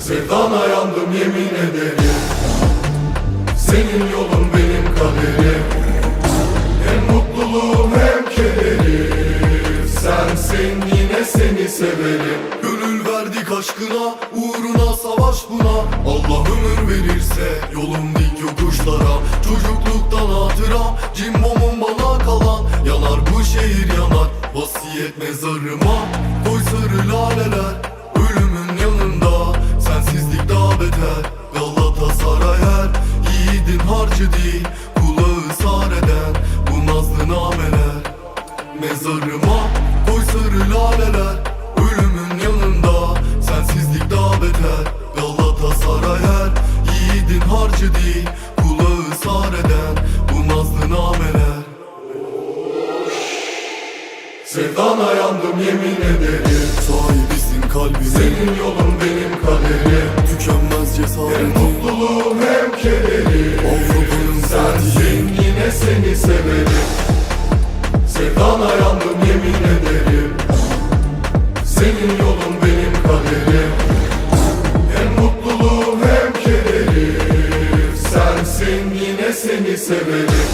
Sevdana yandım yemin ederim. Senin yolun benim kaderim. Hem mutluluğum hem kederim. Sensin yine seni severim. Gönül verdik aşkına Uğruna savaş buna. Allah ömür verirse Yolum dik yokuşlara. Çocukluktan hatıram Cimbomum bana kalan. Yanar bu şehir yanar Vasiyet mezarıma Beter Galatasaray her Yiğidin harcı değil Kulağı sar eden Bu nazlı nameler. Mezarıma koy sarı laleler Ölümün yanında Sensizlik daha beter. Galatasaray her Yiğidin harcı değil Kulağı sar eden Bu nazlı nameler. Sevdana yandım yemin ederim. Sahibisin kalbimin Senin yolun benim kederim Avrupa'nın Sensin yine seni severim Sevdana yandım yemin ederim Senin yolun benim kaderim Hem mutluluğum hem kederim Sensin yine seni severim